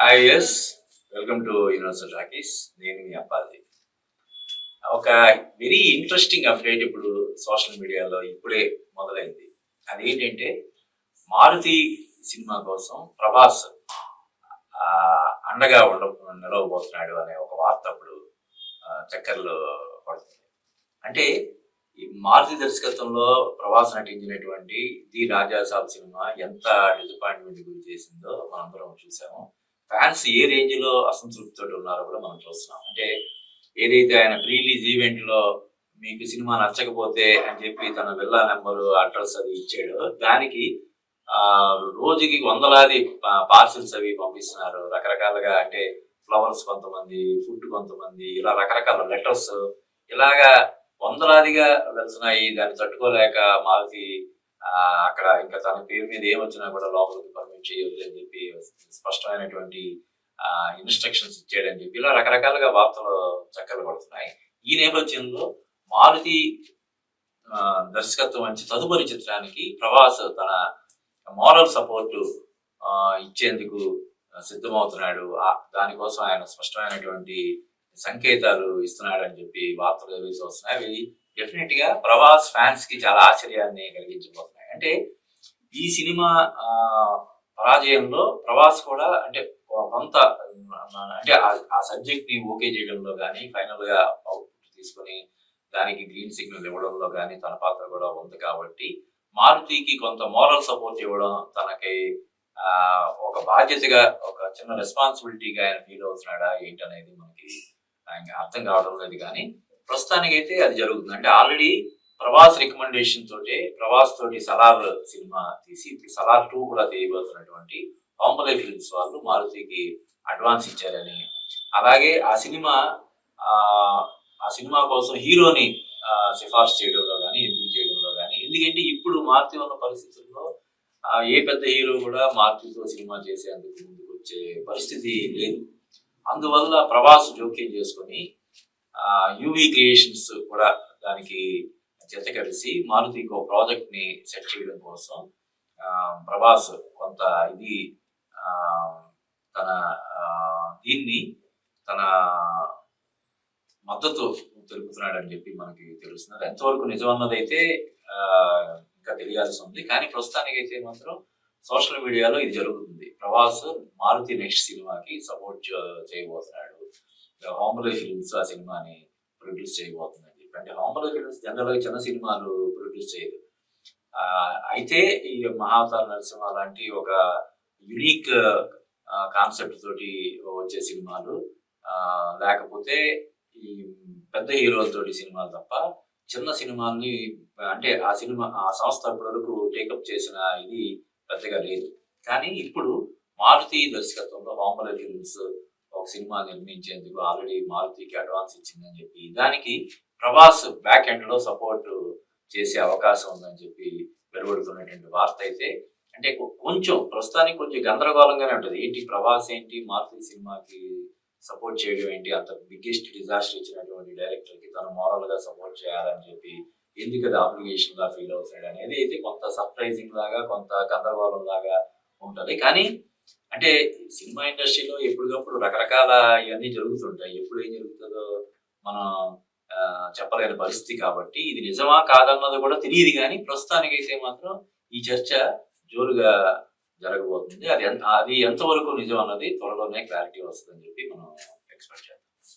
Hi yes welcome to universal Rakesh నేను మీ అప్పాజీ. ఒక వెరీ ఇంట్రెస్టింగ్ అప్డేట్ ఇప్పుడు సోషల్ మీడియాలో ఇప్పుడే మొదలైంది. అదేంటంటే మారుతి సినిమా కోసం ప్రభాస్ అండగా ఉండ నిలవబోతున్నాడు అనే ఒక వార్త అప్పుడు చక్కెరలో చక్కర్లు పడుతుంది. అంటే ఈ మారుతి దర్శకత్వంలో ప్రభాస్ నటించినటువంటి ది రాజాసాబ్ సినిమా ఎంత డిసప్పాయింట్మెంట్ గురి చేసిందో మనందరం చూసాము. ఫ్యాన్స్ ఏ రేంజ్లో అసంతృప్తితో ఉన్నారో కూడా మనం చూస్తున్నాం. అంటే ఏదైతే ఆయన ప్రీ రిలీజ్ ఈవెంట్లో మీకు సినిమా నచ్చకపోతే అని చెప్పి తన విల్లా నెంబరు అడ్రస్ అది ఇచ్చాడు. దానికి ఆ రోజుకి వందలాది పార్సిల్స్ అవి పంపిస్తున్నారు. రకరకాలుగా అంటే ఫ్లవర్స్ కొంతమంది ఫుడ్ కొంతమంది ఇలా రకరకాల లెటర్స్. ఇలాగా వందలాదిగా వెళ్తున్నాయి. దాన్ని తట్టుకోలేక మారుతి అక్కడ ఇంకా తన పేరు మీద ఏమొచ్చినా కూడా లోపలికి పర్మిట్ చేయొద్దు అని చెప్పి స్పష్టమైనటువంటి ఇన్స్ట్రక్షన్స్ ఇచ్చాడని చెప్పి ఇలా రకరకాలుగా వార్తలు చక్కలు పడుతున్నాయి ఈ నేపథ్యంలో మారుతి దర్శకత్వం వంచి తదుపరి చిత్రానికి ప్రభాస్ తన మోరల్ సపోర్ట్ ఇచ్చేందుకు సిద్ధమవుతున్నాడు. దానికోసం ఆయన స్పష్టమైనటువంటి సంకేతాలు ఇస్తున్నాడని చెప్పి వార్తలు వస్తున్నాయి అవి డెఫినెట్గా ప్రభాస్ ఫ్యాన్స్కి చాలా ఆశ్చర్యాన్ని కలిగించబోతున్నాయి. అంటే ఈ సినిమా పరాజయంలో ప్రభాస్ కూడా అంటే కొంత అంటే ఆ- సబ్జెక్ట్ని ఓకే చేయడంలో కానీ ఫైనల్గా తీసుకొని దానికి గ్రీన్ సిగ్నల్ ఇవ్వడంలో కానీ తన పాత్ర కూడా ఉంది కాబట్టి మారుతికి కొంత మోరల్ సపోర్ట్ ఇవ్వడం తనకి ఆ ఒక బాధ్యతగా ఒక చిన్న రెస్పాన్సిబిలిటీగా ఆయన ఫీల్ అవుతున్నాడా ఏంటనేది మనకి ఆయన అర్థం కావడం లేదు కానీ ప్రస్తుతానికైతే అది జరుగుతుంది. అంటే ఆల్రెడీ ప్రభాస్ రికమెండేషన్ తోటి ప్రభాస్ తోటి సలార్ సినిమా తీసి ఇప్పుడు సలార్ టూ కూడా తీయబోతున్నటువంటి బాంబలే ఫిల్మ్స్ వాళ్ళు మారుతికి అడ్వాన్స్ ఇచ్చారని. అలాగే ఆ సినిమా ఆ సినిమా కోసం హీరోని సిఫార్సు చేయడంలో కానీ ఎందుకు చేయడంలో కానీ ఎందుకంటే ఇప్పుడు మారుతి ఉన్న పరిస్థితుల్లో ఏ పెద్ద హీరో కూడా మారుతితో సినిమా చేసేందుకు ముందుకు వచ్చే పరిస్థితి లేదు. అందువల్ల ప్రభాస్ జోక్యం చేసుకొని యూవీ క్రియేషన్స్ కూడా దానికి జత కలిసి మారుతి ఒక ప్రాజెక్ట్ని సెట్ చేయడం కోసం ప్రభాస్ కొంత ఇది తన దీన్ని తన మద్దతు తెలుపుతున్నాడని చెప్పి మనకి తెలుస్తున్నది ఎంతవరకు నిజం అన్నదైతే ఇంకా తెలియాల్సి ఉంది కానీ ప్రస్తుతానికి అయితే మాత్రం సోషల్ మీడియాలో ఇది జరుగుతుంది. ప్రభాస్ మారుతి నెక్స్ట్ సినిమాకి సపోర్ట్ చేయబోతున్నాడు. హోమ్లే ఫిల్మ్స్ ఆ సినిమాని ప్రొడ్యూస్ చేయబోతున్నాడు. అంటే హోమ్లే ఫిల్మ్స్ జనరల్గా చిన్న సినిమాలు ప్రొడ్యూస్ చేయదు అయితే ఈ మహావతార నరసింహ లాంటి ఒక యునిక్ కాన్సెప్ట్ తోటి వచ్చే సినిమాలు లేకపోతే ఈ పెద్ద హీరోలతోటి సినిమాలు తప్ప చిన్న సినిమాల్ని అంటే ఆ సినిమా ఆ సంస్థ ఇప్పటివరకు టేకప్ చేసిన ఇది పెద్దగా లేదు. కానీ ఇప్పుడు మారుతి దర్శకత్వంలో వామల ఫిల్మ్స్ ఒక సినిమా నిర్మించేందుకు ఆల్రెడీ మారుతికి అడ్వాన్స్ ఇచ్చిందని చెప్పి దానికి ప్రభాస్ బ్యాక్ ఎండ్లో సపోర్ట్ చేసే అవకాశం ఉందని చెప్పి వెలువడుతున్నటువంటి వార్త అయితే అంటే కొంచెం ప్రస్తుతానికి కొంచెం గందరగోళంగానే ఉంటుంది. ఏంటి ప్రభాస్ ఏంటి? మారుతి సినిమాకి సపోర్ట్ చేయడం ఏంటి? అంత బిగ్గెస్ట్ డిజాస్టర్ ఇచ్చినటువంటి డైరెక్టర్కి తను మోరల్గా సపోర్ట్ చేయాలని చెప్పి ఎందుకు అది అప్లికేషన్గా ఫీల్ అవుతున్నాడు అనేది అయితే కొంత సర్ప్రైజింగ్ లాగా కొంత గందరగోళం లాగా ఉంటుంది. కానీ అంటే సినిమా ఇండస్ట్రీలో ఎప్పటికప్పుడు రకరకాల ఇవన్నీ జరుగుతుంటాయి. ఎప్పుడు ఏం జరుగుతుందో మనం చెప్పలేని పరిస్థితి కాబట్టి ఇది నిజమా కాదన్నది కూడా తెలియదు కానీ ప్రస్తుతానికైతే మాత్రం ఈ చర్చ జోరుగా జరగబోతుంది. అది ఎంత అది ఎంతవరకు నిజం అన్నది త్వరలోనే క్లారిటీ వస్తుందని చెప్పి మనం